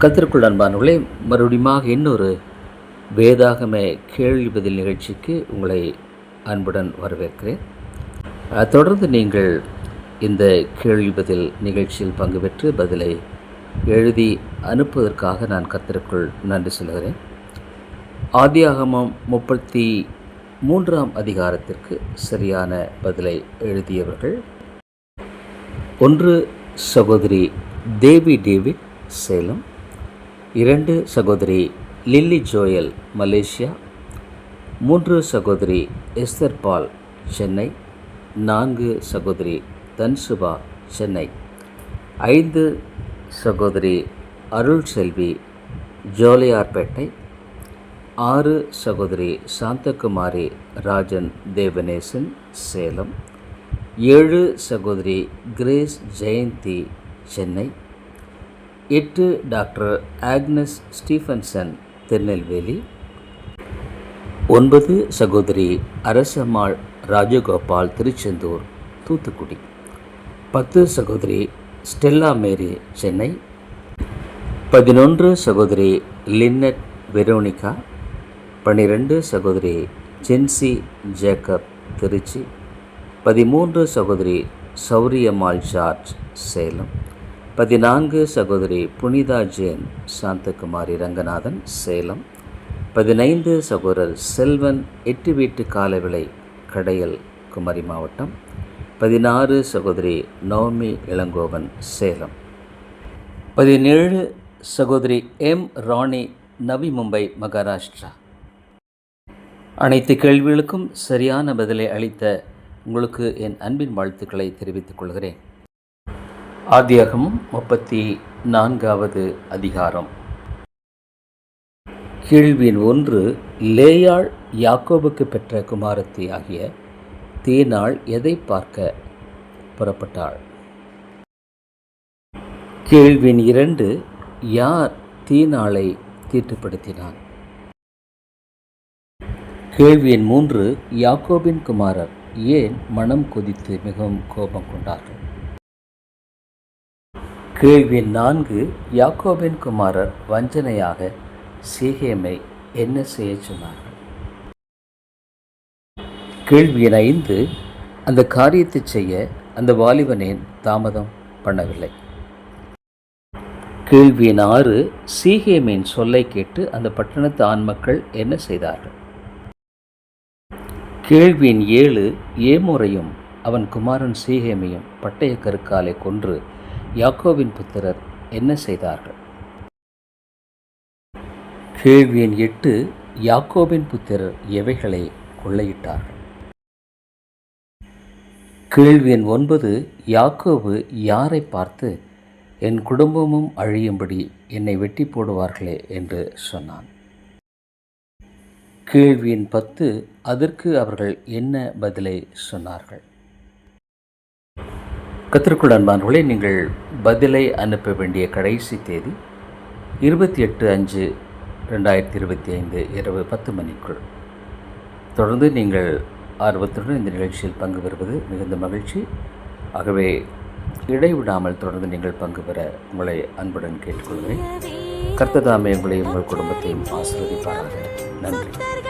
கத்திற்குள் அன்பானவர்களே மறுபடியும் இன்னொரு வேதாகம கேள்வி பதில் நிகழ்ச்சிக்கு உங்களை அன்புடன் வரவேற்கிறேன். தொடர்ந்து நீங்கள் இந்த கேள்வி பதில் நிகழ்ச்சியில் பங்கு பெற்று பதிலை எழுதி அனுப்புவதற்காக நான் கத்திற்குள் நன்றி சொல்கிறேன் ஆதியாகமம் முப்பத்தி மூன்றாம் அதிகாரத்திற்கு சரியான பதிலை எழுதியவர்கள் ஒன்று சகோதரி தேவி டேவிட் சேலம் இரண்டு சகோதரி லில்லி ஜோயல் மலேசியா. மூன்று சகோதரி எஸ்தர் பால் சென்னை. நான்கு சகோதரி தன்சுபா சென்னை. ஐந்து சகோதரி அருள் செல்வி ஜோலியார்பேட்டை. ஆறு சகோதரி சாந்தகுமாரி ராஜன் தேவநேசன் சேலம். ஏழு சகோதரி கிரேஸ் ஜெயந்தி சென்னை. எட்டு டாக்டர் ஆக்னஸ் ஸ்டீஃபன்சன் திருநெல்வேலி. ஒன்பது சகோதரி அரசம்மாள் ராஜகோபால் திருச்செந்தூர் தூத்துக்குடி. பத்து சகோதரி ஸ்டெல்லா மேரி சென்னை. பதினொன்று சகோதரி லின்னட் வெரோனிகா. பன்னிரெண்டு சகோதரி ஜென்சி ஜேக்கப் திருச்சி. பதிமூன்று சகோதரி சௌரியம்மாள் ஜார்ஜ் சேலம். பதினான்கு சகோதரி புனிதா ஜெயன் சாந்தகுமாரி ரங்கநாதன் சேலம். பதினைந்து சகோதரர் செல்வன் எட்டு வீட்டு காலவிளை கடையல் குமரி மாவட்டம். பதினாறு சகோதரி நவமி இளங்கோவன் சேலம். பதினேழு சகோதரி எம் ராணி நவி மும்பை மகாராஷ்டிரா. அனைத்து கேள்விகளுக்கும் சரியான பதிலை அளித்த உங்களுக்கு என் அன்பின் வாழ்த்துக்களை தெரிவித்துக் கொள்கிறேன். ஆதியாகமம் முப்பத்தி நான்காவது அதிகாரம். கேள்வியின் ஒன்று லேயாள் யாக்கோபுக்கு பெற்ற குமாரத்தி ஆகிய தேனாள் எதை பார்க்க புறப்பட்டாள்? கேள்வியின் இரண்டு யார் தீநாளை தீட்டுப்படுத்தினான்? கேள்வியின் மூன்று யாக்கோபின் குமாரர் ஏன் மனம் கொதித்து மிகவும் கோபம் கொண்டார்கள்? கேள்வி நான்கு. யாக்கோபின் குமாரர் வஞ்சனையாக சீகேமை என்ன செய்ய சொன்னார்கள்? கேள்வி ஐந்து. அந்த காரியத்தை செய்ய அந்த வாலிபனேன் தாமதம் பண்ணவில்லை? கேள்வி ஆறு. சீகேமின் சொல்லை கேட்டு அந்த பட்டணத்து ஆண் மக்கள் என்ன செய்தார்கள்? கேள்வியின் ஏழு. ஏமுறையும் அவன் குமாரன் சீகேமையும் பட்டய கருக்காலை கொன்று யாக்கோவின் புத்திரர் என்ன செய்தார்கள்? கேள்வியின் எட்டு யாக்கோபின் புத்திரர் எவைகளை கொள்ளையிட்டார்கள்? கேள்வியின் ஒன்பது யாக்கோபு யாரை பார்த்து என் குடும்பமும் அழியும்படி என்னை வெட்டி போடுவார்களே என்று சொன்னான். கேள்வியின் பத்து அதற்கு அவர்கள் என்ன பதிலை சொன்னார்கள்? கத்திற்குள் அன்பானவர்களே நீங்கள் பதிலை அனுப்ப வேண்டிய கடைசி தேதி இருபத்தி எட்டு அஞ்சு ரெண்டாயிரத்தி இருபத்தி ஐந்து இரவு பத்து மணிக்குள். தொடர்ந்து நீங்கள் ஆர்வத்துடன் இந்த நிகழ்ச்சியில் பங்கு பெறுவது மிகுந்த மகிழ்ச்சி. ஆகவே இடைவிடாமல் தொடர்ந்து நீங்கள் பங்கு பெற உங்களை அன்புடன் கேட்டுக்கொள்கிறேன். கர்த்ததாமே உங்களையும் உங்கள் குடும்பத்தையும் ஆசிர்வதிப்பார்கள் நன்றி.